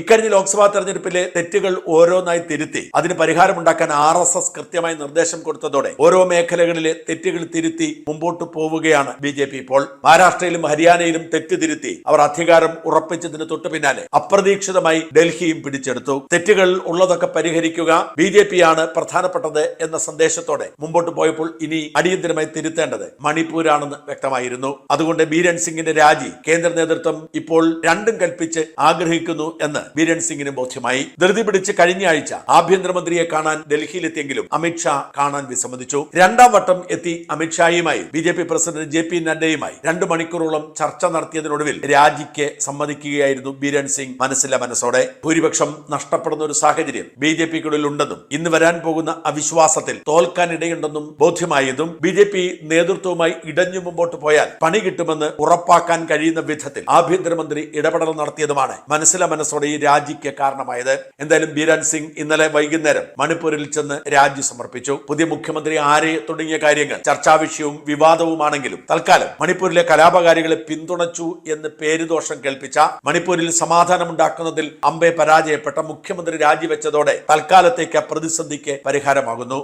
ഇക്കഴിഞ്ഞ ലോക്സഭാ തെരഞ്ഞെടുപ്പിലെ തെറ്റുകൾ ഓരോന്നായി തിരുത്തി. അതിന് പരിഹാരമുണ്ടാക്കാൻ ആർ എസ് എസ് കൃത്യമായി നിർദ്ദേശം കൊടുത്തതോടെ ഓരോ മേഖലകളിലെ തെറ്റുകൾ തിരുത്തി മുമ്പോട്ട് പോവുകയാണ് ബി ജെ പി ഇപ്പോൾ. മഹാരാഷ്ട്രയിലും ഹരിയാനയിലും തെറ്റ് തിരുത്തി അവർ അധികാരം ഉറപ്പിച്ചതിന് തൊട്ടു പിന്നാലെ അപ്രതീക്ഷിതമായി ഡൽഹിയും പിടിച്ചെടുത്തു. തെറ്റുകൾ ഉള്ളതൊക്കെ പരിഹരിക്കുക ബി ജെ പി ആണ് പ്രധാനപ്പെട്ടത് എന്ന സന്ദേശത്തോടെ മുമ്പോട്ട് പോയപ്പോൾ ഇനി അടിയന്തരമായി തിരുത്തേണ്ടത് മണിപ്പൂരാണെന്ന് വ്യക്തമായിരുന്നു. അതുകൊണ്ട് ബീരൻ സിംഗിന്റെ രാജി കേന്ദ്ര നേതൃത്വം ഇപ്പോൾ രണ്ടും കൽപ്പിച്ച് ആഗ്രഹിക്കുന്നു എന്ന് ബീരൻ സിംഗിന് ബോധ്യമായി. ധൃതി പിടിച്ച് കഴിഞ്ഞ ആഴ്ച ആഭ്യന്തരമന്ത്രിയെ കാണാൻ ഡൽഹിയിലെത്തിയെങ്കിലും അമിത്ഷാ കാണാൻ വിസമ്മതിച്ചു. രണ്ടാം വട്ടം എത്തി അമിത്ഷായുമായി B J P president J P നഡ്ഡയുമായി രണ്ടു മണിക്കൂറോളം ചർച്ച നടത്തിയതിനൊടുവിൽ രാജിക്ക് സമ്മതിക്കുകയായിരുന്നു ബീരൻ സിംഗ് മനസ്സിലെ മനസ്സോടെ. ഭൂരിപക്ഷം നഷ്ടപ്പെടുന്ന ഒരു സാഹചര്യം ബി ജെ പിക്കുള്ളിൽ ഉണ്ടെന്നും ഇന്ന് വരാൻ പോകുന്ന അവിശ്വാസത്തിൽ തോൽക്കാനിടയുണ്ടെന്നും ബോധ്യമായതും ബി ജെ പി നേതൃത്വവുമായി ഇടഞ്ഞു മുമ്പോട്ട് പോയാൽ പണി കിട്ടുമെന്ന് ഉറപ്പാക്കാൻ കഴിയുന്ന വിധത്തിൽ ആഭ്യന്തരമന്ത്രി ഇടപെടൽ നടത്തിയതുമാണ് മനസ്സിലെ മനസ്സോടെ രാജിക്ക് കാരണമായത്. എന്തായാലും ബീരാൻ സിംഗ് ഇന്നലെ വൈകുന്നേരം മണിപ്പൂരിൽ ചെന്ന് രാജി സമർപ്പിച്ചു. പുതിയ മുഖ്യമന്ത്രി ആരെ തുടങ്ങിയ കാര്യങ്ങൾ ചർച്ചാ വിഷയവും വിവാദവുമാണെങ്കിലും തൽക്കാലം മണിപ്പൂരിലെ കലാപകാരികളെ പിന്തുണച്ചു എന്ന് പേരുദോഷം കേൾപ്പിച്ച മണിപ്പൂരിൽ സമാധാനമുണ്ടാക്കുന്നതിൽ അമ്പെ പരാജയപ്പെട്ട മുഖ്യമന്ത്രി രാജിവെച്ചതോടെ തൽക്കാലത്തേക്ക് പ്രതിസന്ധിക്ക് പരിഹാരമാകുന്നു.